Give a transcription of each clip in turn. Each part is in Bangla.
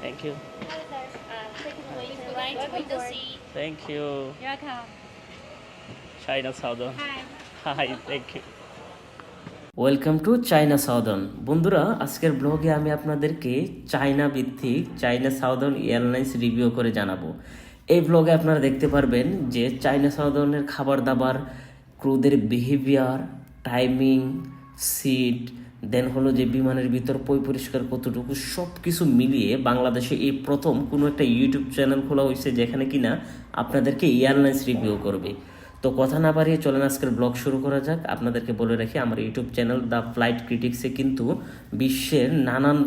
Thank you. Thank you. Welcome. China Southern. Hi. Hi thank you welcome to China Southern বন্ধুরা, আজকের ব্লগে আমি আপনাদেরকে চায়না ভিত্তিক চায়না সাউদার্ন এয়ারলাইন্স রিভিউ করে জানাব এই ব্লগে আপনারা দেখতে পারবেন যে চায়না সাউদার্নের খাবার দাবার ক্রুদের বিহেভিয়ার টাইমিং সিট দেন হলো যে বিমানের ভিতর পই পরিষ্কার কতটুকু সব কিছু মিলিয়ে বাংলাদেশে এই প্রথম কোনো একটা ইউটিউব চ্যানেল খোলা হয়েছে যেখানে কিনা আপনাদেরকে এয়ারলাইন্স রিভিউ করবে। তো কথা না বাড়িয়ে চলেন, আজকের ব্লগ শুরু করা যাক। আপনাদেরকে বলে রাখি, আমার ইউটিউব চ্যানেল দ্য ফ্লাইট ক্রিটিক্সে কিন্তু বিশ্বের নানান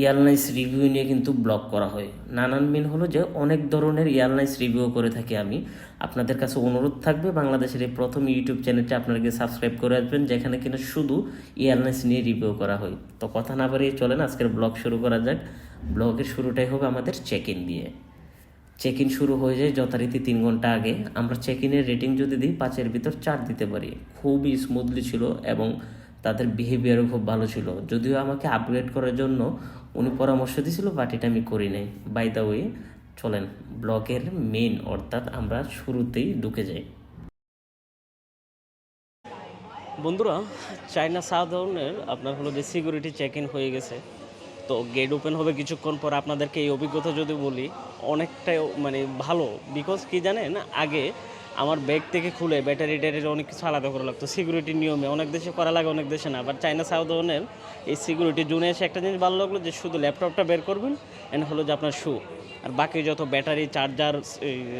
এয়ারলাইন্স রিভিউ নিয়ে কিন্তু ব্লগ করা হয়। নানান মিন হলো যে অনেক ধরনের এয়ারলাইন্স রিভিউ করে থাকি আমি। আপনাদের কাছে অনুরোধ থাকবে বাংলাদেশের এই প্রথম ইউটিউব চ্যানেলটি আপনাদেরকে সাবস্ক্রাইব করে আসবেন, যেখানে কিনা শুধু এয়ারলাইন্স নিয়ে রিভিউ করা হয়। তো কথা না বাড়িয়ে চলেন, আজকের ব্লগ শুরু করা যাক। ব্লগের শুরুটাই হবে আমাদের চেক ইন দিয়ে। চেক ইন শুরু হয়ে যায় যথারীতি তিন ঘণ্টা আগে। আমরা চেক ইনের রেটিং যদি দিই, পাঁচের ভিতর চার দিতে পারি। খুবই স্মুথলি ছিল এবং তাদের বিহেভিয়ারও খুব ভালো ছিল। যদিও আমাকে আপগ্রেড করার জন্য উনি পরামর্শ দিয়েছিল বাট এটা আমি করি নাই। বাই দ্য ওয়ে চলেন, ব্লগের মেন অর্থাৎ আমরা শুরুতেই ঢুকে যাই। বন্ধুরা, চায়না সাধারণের আপনার হলো যে সিকিউরিটি চেক ইন হয়ে গেছে। তো গেট ওপেন হবে কিছুক্ষণ পর আপনাদেরকে এই অভিজ্ঞতা যদি বলি, অনেকটাই মানে ভালো। বিকজ কি জানেন, আগে আমার ব্যাগ থেকে খুলে ব্যাটারি ট্যাটারি অনেক কিছু আলাদা করা লাগতো। সিকিউরিটি নিয়মে, অনেক দেশে করা লাগে, অনেক দেশে না। বাট চায়না সাউদার্নের এই সিকিউরিটি জুনে এসে একটা জিনিস ভালো লাগল যে শুধু ল্যাপটপটা বের করবেন এন্ড হলো যে আপনার শু আর বাকি যত battery charger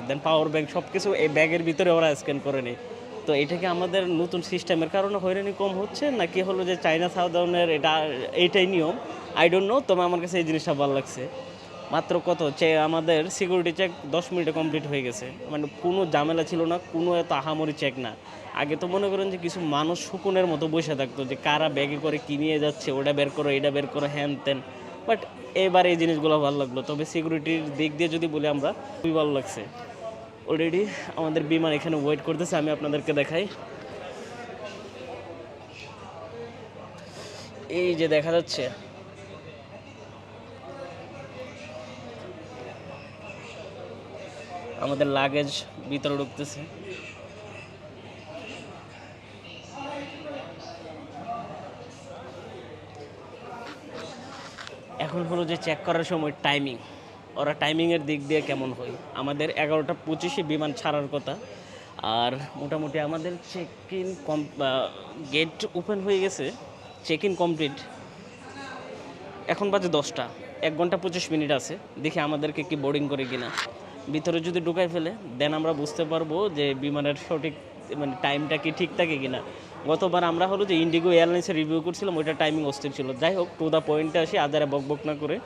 then power bank সব কিছু এই ব্যাগের ভিতরে ওরা স্ক্যান করে নেয়। তো এটাকে আমাদের নতুন সিস্টেমের কারণে হয়রানি কম হচ্ছে, নাকি হলো যে চায়না সাউদার্নের এটা এইটাই নিয়ম। আই ডোন্ট নো তবে আমার কাছে এই জিনিসটা ভালো লাগছে। মাত্র কত? চে, আমাদের সিকিউরিটি চেক দশ মিনিটে কমপ্লিট হয়ে গেছে। মানে কোনো ঝামেলা ছিল না, কোনো এত আহামরি চেক না। আগে তো মনে করেন যে কিছু মানুষ শুকুনের মতো বসে থাকতো যে কারা ব্যাগে করে কি নিয়ে যাচ্ছে, ওটা বের করো, এটা বের করো, হ্যান ত্যান। বাট এবার এই জিনিসগুলো ভালো লাগল। তবে সিকিউরিটির দিক দিয়ে যদি বলি আমরা, খুবই ভালো লাগছে। অলরেডি আমাদের বিমান এখানে ওয়েট করতেছে, আমি আপনাদেরকে দেখাই। এই যে দেখা যাচ্ছে আমাদের লাগেজ ভিতরে ঢুকতেছে। এখন হলো যে চেক করার সময় টাইমিং ওরা টাইমিংয়ের দিক দিয়ে কেমন হয়? আমাদের এগারোটা পঁচিশে বিমান ছাড়ার কথা। আর মোটামুটি আমাদের চেক ইন কম গেট ওপেন হয়ে গেছে। চেক ইন কমপ্লিট এখন বাজে দশটা। এক ঘণ্টা পঁচিশ মিনিট আছে। দেখি আমাদেরকে কি বোর্ডিং করে কিনা। ভিতরে যদি ঢুকাই ফেলে দেন আমরা বুঝতে পারব যে বিমানের সঠিক মানে টাইমটা কি ঠিক থাকে কিনা। গতবার আমরা হলো যে ইন্ডিগো এয়ারলাইন্সের রিভিউ করছিলাম ওইটা টাইমিং অস্থির ছিল। যাই হোক টু দ্য পয়েন্টে আসি, আদারে বক বক না করে।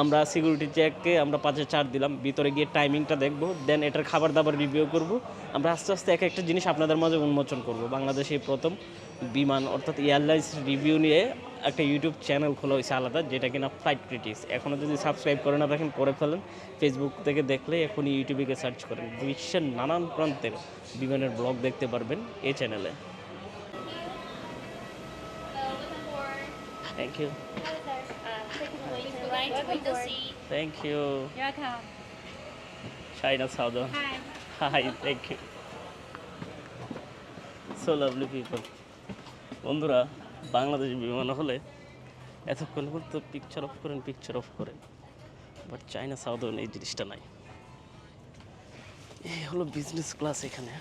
আমরা সিকিউরিটি চেককে আমরা পাঁচে চার দিলাম, ভিতরে গিয়ে টাইমিংটা দেখব দেন এটার খাবার দাবার রিভিউ করব। আমরা আস্তে আস্তে এক একটা জিনিস আপনাদের মাঝে উন্মোচন করব। বাংলাদেশে প্রথম বিমান, অর্থাৎ এয়ারলাইন্স রিভিউ নিয়ে একটা ইউটিউব চ্যানেল খোলা হয়েছে আলাদা, যেটা কিনা ফ্লাইট ক্রিটিক্স এখনও যদি সাবস্ক্রাইব করে না থাকেন, করে ফেলেন। ফেসবুক থেকে দেখলে এখনই ইউটিউবে সার্চ করেন। বিশ্বের নানান প্রান্তের বিমানের ব্লগ দেখতে পারবেন এই চ্যানেলে thank you. Thank you Southern Hi. Hi thank you so lovely people বন্ধুরা বাংলাদেশ বিমান হলে এতক্ষণ পর্যন্ত পিকচার অফ করেন পিকচার অফ করেন। বাট চায়না সাউদার্ন এই জিনিসটা নাই। এই হলো বিজনেস ক্লাস এখানে।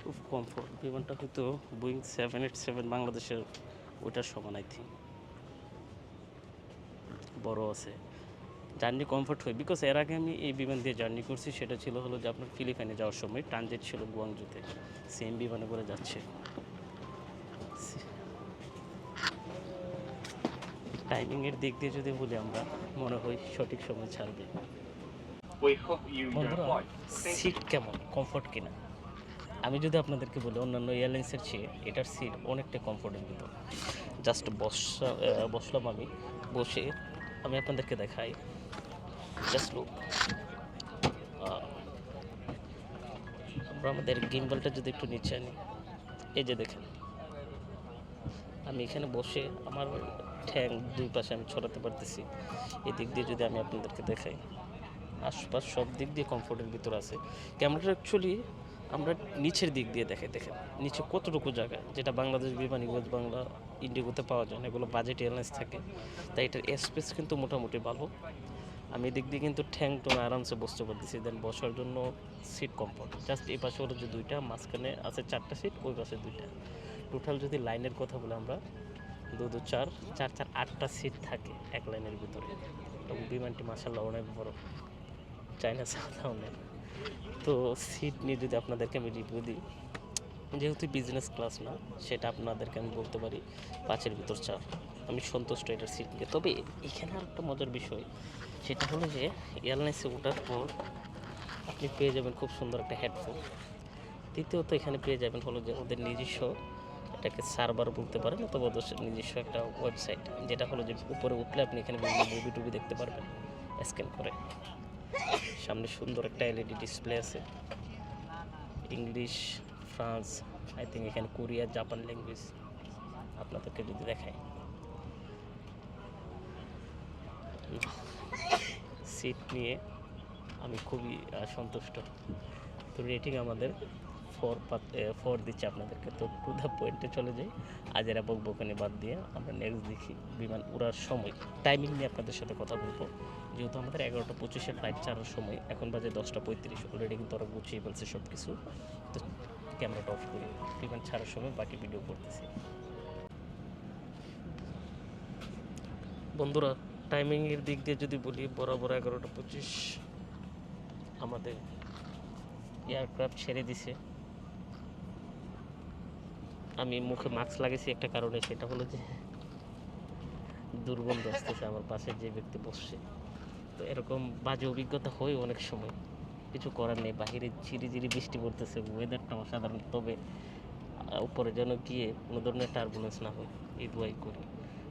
খুব কমফোর্ট বিমানটা হয়তো বুইং সেভেন এইট সেভেন বাংলাদেশের ওইটার সমান আই থিঙ্ক বড় আছে। জার্নি কমফোর্ট হয় বিকজ এর আগে আমি এই বিমান দিয়ে জার্নি করছি সেটা ছিল হলো যে আপনার ফিলিপাইনে যাওয়ার সময় ট্রানজিট ছিল গুয়াংজুতে। সেম বিমানে করে যাচ্ছে। টাইমিংয়ের দিক দিয়ে যদি বলি আমরা মনে হয় সঠিক সময় ছাড়বে. সিট কেমন? কমফোর্ট কিনা? আমি যদি আপনাদেরকে বলি অন্যান্য এয়ারলাইন্সের চেয়ে এটার সিট অনেকটা কমফোর্টের ভিতর জাস্ট বসা বসলাম আমি বসে আমি আপনাদেরকে দেখাই। জাস্ট লুক আমরা আমাদের গিম্বলটা যদি একটু নিচে আনি। এই যে দেখেন। আমি এখানে বসে আমার ঠ্যাং দুই পাশে আমি ছড়াতে পারতেছি। এদিক দিয়ে যদি আমি আপনাদেরকে দেখাই। আশপাশ সব দিক দিয়ে কমফোর্টের ভিতর আছে। ক্যামেরাটা অ্যাকচুয়ালি আমরা নিচের দিক দিয়ে দেখাই, দেখেন। নিচে কতটুকু জায়গা? যেটা বাংলাদেশ বিমান ইউএস বাংলা ইন্ডিগোতে পাওয়া যায় না। এগুলো বাজেট এয়ারলাইন্স থাকে। তাই এটার স্পেস কিন্তু মোটামুটি ভালো। আমি এদিক দিয়ে কিন্তু ঠ্যাং টুং আরামসে বসতে পারতেছি। দেন বসার জন্য সিট কমফোর্ট জাস্ট এই পাশে হলো যে দুইটা, মাঝখানে আছে চারটা সিট ওই পাশে দুইটা। টোটাল যদি লাইনের কথা বলে আমরা, দু দু, চার চার চার, আটটা সিট থাকে এক লাইনের ভিতরে। এবং বিমানটি মাসাল্লাহ অনেক বড়। চাইনা সাউথ তো সিট নিয়ে যদি আপনাদেরকে আমি রিভিউ দিই, যেহেতু বিজনেস ক্লাস না, সেটা আপনাদেরকে আমি বলতে পারি পাঁচের ভিতর চার। আমি সন্তুষ্ট এটার সিট নিয়ে। তবে এখানে আর একটা মজার বিষয়, সেটা হলো যে এয়ারলাইন্সে ওঠার পর আপনি পেয়ে যাবেন খুব সুন্দর একটা হেডফোন দ্বিতীয়ত এখানে পেয়ে যাবেন হলো যে ওদের নিজস্ব এটাকে সার্ভার বলতে পারেন, অথবা ওদের নিজস্ব একটা ওয়েবসাইট যেটা হলো যে উপরে উঠলে আপনি এখানে বিভিন্ন মুভি টুবি দেখতে পারবেন স্ক্যান করে। সামনে সুন্দর একটা এলইডি ডিসপ্লে আছে। ইংলিশ, ফ্রান্স আই থিঙ্ক এখানে কোরিয়া, জাপান ল্যাঙ্গুয়েজ আপনাদেরকে যদি দেখায়। সিট নিয়ে আমি খুবই সন্তুষ্ট। তো রেটিং আমাদের ফোর ফোর দিচ্ছে আপনাদেরকে। তো টু দ্য পয়েন্টে চলে যাই। আজ এরা বকবকানি বাদ দিয়ে আমরা নেক্সট দেখি বিমান উড়ার সময়। টাইমিং নিয়ে আপনাদের সাথে কথা বলব। যেহেতু আমাদের এগারোটা পঁচিশে ফ্লাইট ছাড়ার সময়, এখন বাজে দশটা পঁয়ত্রিশ। অলরেডি কিন্তু ওরা গুছিয়ে ফেলছে সব কিছু তো ক্যামেরাটা অফ করি। বিমান ছাড়ার সময় বাকি ভিডিও করতেছি। বন্ধুরা টাইমিংয়ের দিক দিয়ে যদি বলি, বরাবর এগারোটা পঁচিশ আমাদের এয়ারক্রাফট ছেড়ে দিছে। আমি মুখে মাস্ক লাগিয়েছি একটা কারণে সেটা হলো যে দুর্গন্ধ আসতেছে আমার পাশে যে ব্যক্তি বসছে। তো এরকম বাজে অভিজ্ঞতা হয় অনেক সময়। কিছু করার নেই, বাহিরে ঝিরি ঝিরি বৃষ্টি পড়তেছে ওয়েদারটা অসাধারণ। তবে উপরে যেন গিয়ে কোনো ধরনের টার্বুলেন্স না হয়, এই দুয়াই করি।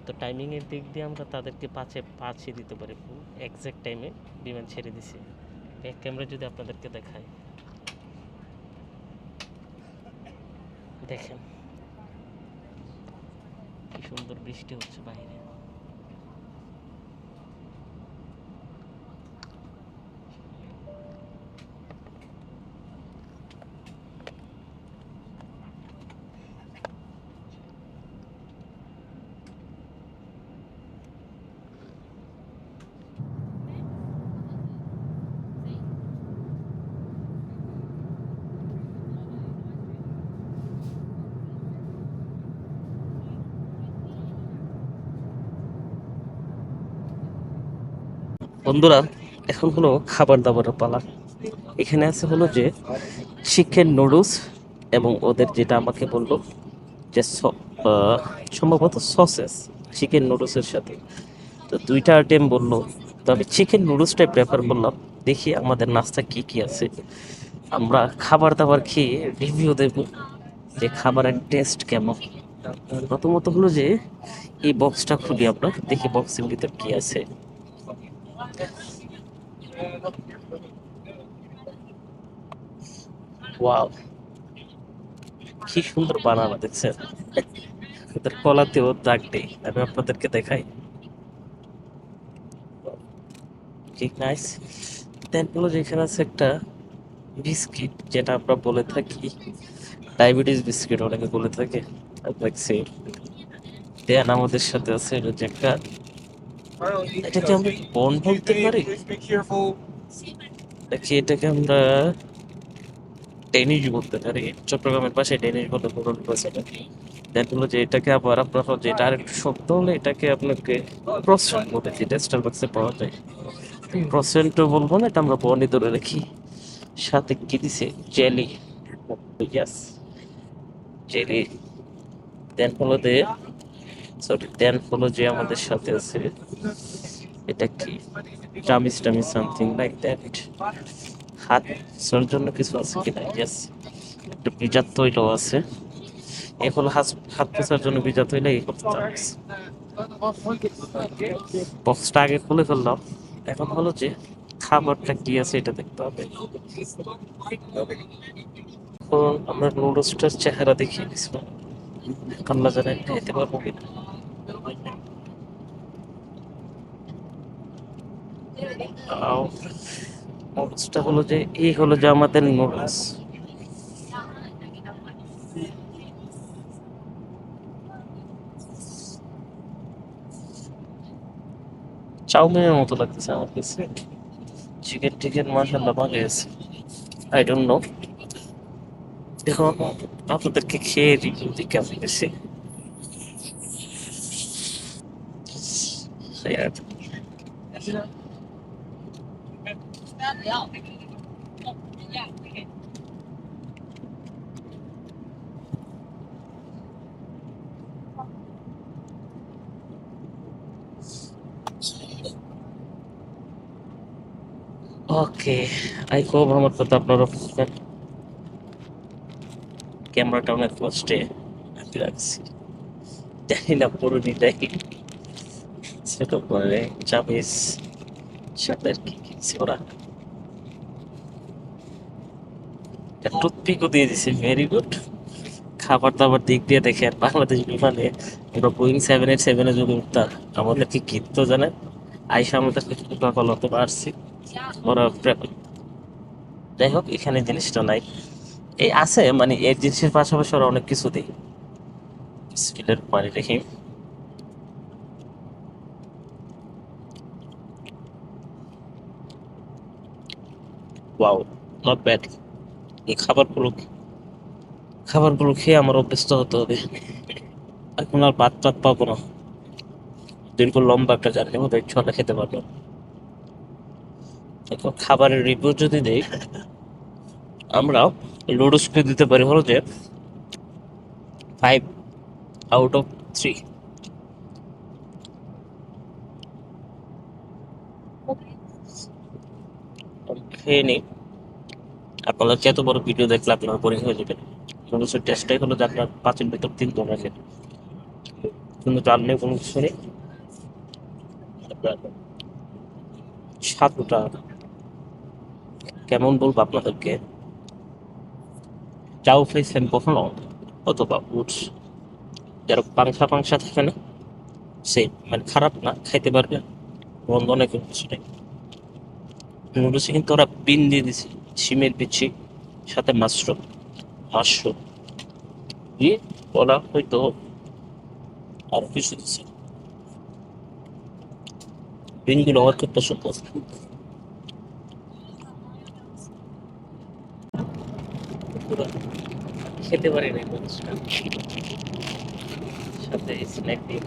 তো টাইমিংয়ের দিক দিয়ে আমরা তাদেরকে পাঁচে পাঁচে দিতে পারি একজ্যাক্ট টাইমে বিমান ছেড়ে দিছে। ব্যাক ক্যামেরা যদি আপনাদেরকে দেখায়। দেখেন। কি সুন্দর বৃষ্টি হচ্ছে বাইরে। বন্ধুরা, এখন হলো খাবার দাবারের পালা। এখানে আছে হলো যে চিকেন নুডলস এবং ওদের যেটা আমাকে বলল যে সম্ভবত সসেস চিকেন নুডলসের সাথে। তো দুইটা আইটেম বলল। তো আমি চিকেন নুডলসটাই প্রেফার করলাম। দেখি আমাদের নাস্তা কি কি আছে। আমরা খাবার দাবার খেয়ে রিভিউ দেব যে খাবারের টেস্ট কেমন। প্রথমত হলো যে, এই বক্সটা খুলি আমরা দেখি বক্সের ভিতর কি আছে। ওয়াও কি সুন্দর বানানো, দেখছেন? এদের কলাতেও দাগ নেই, আমি আপনাদেরকে দেখাই। ঠিক নাইস আছে একটা বিস্কিট, যেটা আমরা বলে থাকি ডায়াবেটিস বিস্কিট, অনেকে বলে থাকে। দেন আমাদের সাথে আছে হলো যে একটা এটাকে আমরা বন বলতে পারি? দেখি এটাকে আমরা ডেনিশ বলতে পারি। চট্টগ্রামের পাশে ডেনিশ বলে পুরো ভাষাটা দেন হলো যে এটাকে আবার আপনার যেটা আর একটু শক্ত হলে এটাকে আপনাকে প্রসেন্ট বলে যেটা স্টারবাক্সে পাওয়া যায়। প্রসেন্টও বলব না এটা আমরা বনি ধরে রাখি। সাথে কি দিছে? জেলি ইয়াস জেলি দেন হলো যে সরি যে আমাদের সাথে আছে। এটা কি? টামিস টামিস সামথিং লাইক দ্যাট হাত সর জন্য কিছু আছে কিনা ইয়েস একটু বিজাত আছে। হলো হাত জন্য বিজাত এই করতে বক্সটা আগে খুলে ফেললাম। এখন হলো যে খাবারটা কি আছে এটা দেখতে হবে। এখন আমরা নুডলসটার চেহারা দেখিয়ে দিচ্ছিলাম আল্লাহ পারব কিনা? অবস্থা হলো যে, এই হলো যে আমাদের চাউমিনের মতো লাগতেছে আমার কাছে। চিকেন টিকেন মাসাল্লাহ ভালো আছে। আই ডোন্ট নো এখন আপনাদেরকে খেয়ে রিভিউ দিকে আমি দিই কেমন গেছে সেই আর কি। ওকে আই হোপ আমার কথা আপনারা বুঝবেন ক্যামেরাটা অনেক কষ্টে আমি রাখছি জানি না পুরোনি দেখি চামিস সাথে আর কি কিনছে ওরা। টুথপিকও দিয়ে দিছে ভেরি গুড খাবার দাবার দিক দিয়ে দেখেন বাংলাদেশ বিমানে আমরা বোয়িং সেভেন এইট সেভেনে যদি উঠতাম আমাদেরকে তো জানেন? আইসা আমাদেরকে কলা তো পারছি। ওরা যাই হোক, এখানে জিনিসটা নাই। এই আছে মানে এই জিনিসের পাশাপাশি ওরা অনেক কিছু দেয়। স্টিলের পানি রেখে ওয়াও নট ব্যাড এই খাবারগুলো খাবারগুলো খেয়ে আমার অভ্যস্ত হতে হবে। এখন আর ভাত টাত পাবো না। দীর্ঘ লম্বা একটা জার্নি মতো ছটা খেতে পারব। এখন খাবারের রিভিউ যদি দেই, আমরা লুডোসকে দিতে পারি হলো যে ফাইভ আউট অফ থ্রি খেয়ে নিই। আপনারা যত বড় ভিডিও দেখলে আপনারা বোরিং হয়ে যাবেন। লুডোসের টেস্টটাই হলো যে আপনার পাঁচের ভিতর তিন জন রাখেন কিন্তু চাল নেই, কোনো কিছু নেই। স্বাদটা কেমন বলব আপনাদেরকে? চাউ খাইছেন কখনো অথবা উটস যারা পাংসা পাংসা থাকে না সে মানে খারাপ না, খাইতে পারবে গন্ধ অনেক কিছু নেই নুডলসে কিন্তু ওরা বিন দিয়ে দিছে। শিমের বিচি, সাথে মাশরুম মাশরুম দিয়ে বলা হয়তো আর কিছু দিচ্ছে বিনগুলো আমার খুব পছন্দ। খেতে পারি না সাথে স্ন্যাক দিয়ে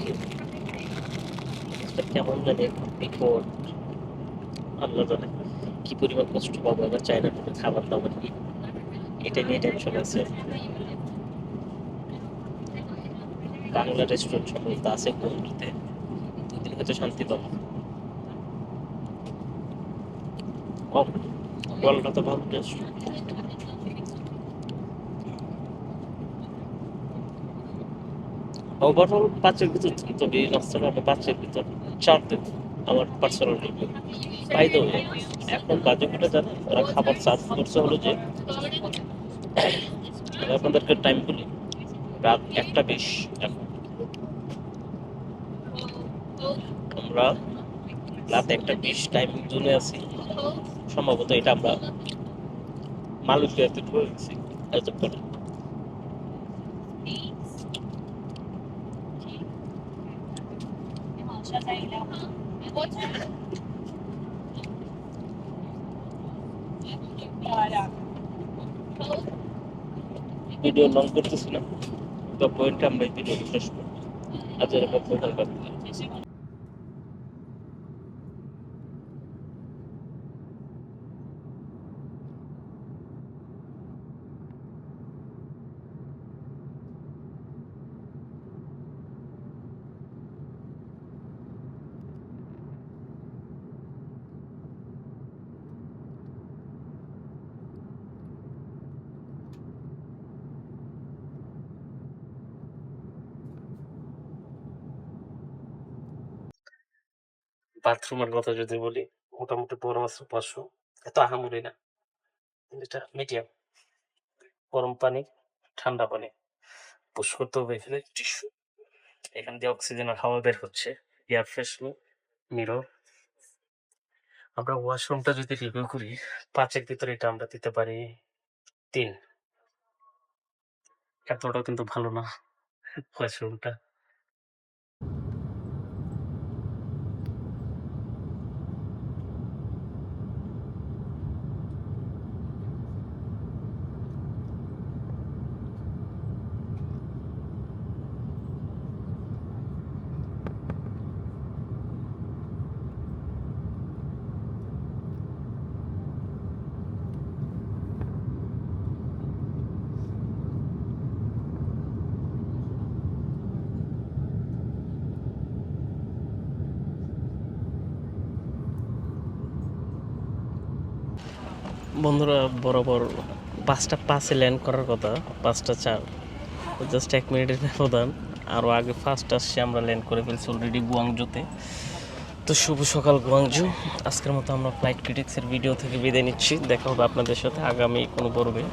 কেমন জানি বিকট আল্লাহ জানে। কি পরিমাণ কষ্ট পাবো এবার চায়না ফুডে খাবার দাবার কি এটা নিয়ে টেনশন আছে। বাংলা রেস্টুরেন্ট সম্ভবত আছে কোনটিতে দুদিন হয়তো শান্তি পাবো। ও বলটা তো ভালো রেস্টুরেন্ট ওভারঅল পাঁচের ভিতর তবে নাস্তাটা আমি পাঁচের ভিতর চার দেব আমার পার্সোনাল রিভিউ বাই দ্য এখন বাজে কোটা জানেন ওরা খাবার চার্জ করছে হলো যে আপনাদেরকে টাইম বলি রাত একটা বিশ এখন। আমরা রাত একটা বিশ টাইম জোনে আছি। সম্ভবত এটা আমরা মালয়েশিয়াতে ঢুকে গেছি। এতক্ষণে। ভিডিও লং করতেছি না তো পয়েন্টে আমরা এই ভিডিও শেষ করব। আজ এরকম ধন্যবাদ বাথরুমের কথা যদি বলি, মোটামুটি বড় আছে, পাঁচশো। এত আহামরি না। এটা মিডিয়াম গরম পানি, ঠান্ডা পানি। পুশ করতে হবে এখানে টিস্যু এখান দিয়ে অক্সিজেনের হাওয়া বের হচ্ছে। এয়ার ফ্রেশ মিরর আমরা ওয়াশরুমটা যদি রিভিউ করি, পাঁচের ভিতরে এটা আমরা দিতে পারি তিন। এতটা কিন্তু ভালো না ওয়াশরুমটা বন্ধুরা বরাবর পাঁচটা পাঁচে ল্যান্ড করার কথা, পাঁচটা চার। জাস্ট এক মিনিটের ব্যবধান। আরও আগে ফার্স্ট আসছে, আমরা ল্যান্ড করে ফেলছি অলরেডি গুয়াংজুতে। তো শুভ সকাল গুয়াংজু। আজকের মতো আমরা ফ্লাইট ক্রিটিক্সের ভিডিও থেকে বিদায় নিচ্ছি। দেখা হবে আপনাদের সাথে আগামী কোনো পর্বে,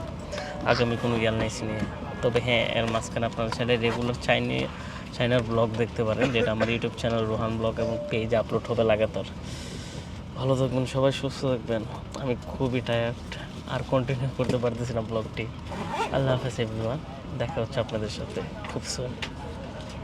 আগামী কোনো এয়ারলাইন্স নিয়ে। তবে হ্যাঁ এর মাঝখানে আপনারা চাইলে রেগুলার চাইনি চাইনার ব্লগ দেখতে পারেন, যেটা আমার ইউটিউব চ্যানেল রোহান ব্লগ এবং পেজে আপলোড হবে লাগাতার। ভালো থাকবেন, সবাই সুস্থ থাকবেন। আমি খুবই টায়ার্ড আর কন্টিনিউ করতে পারতেছি না ব্লগটি আল্লাহ হাফেজ এভরিওয়ান দেখা হচ্ছে আপনাদের সাথে খুব সুন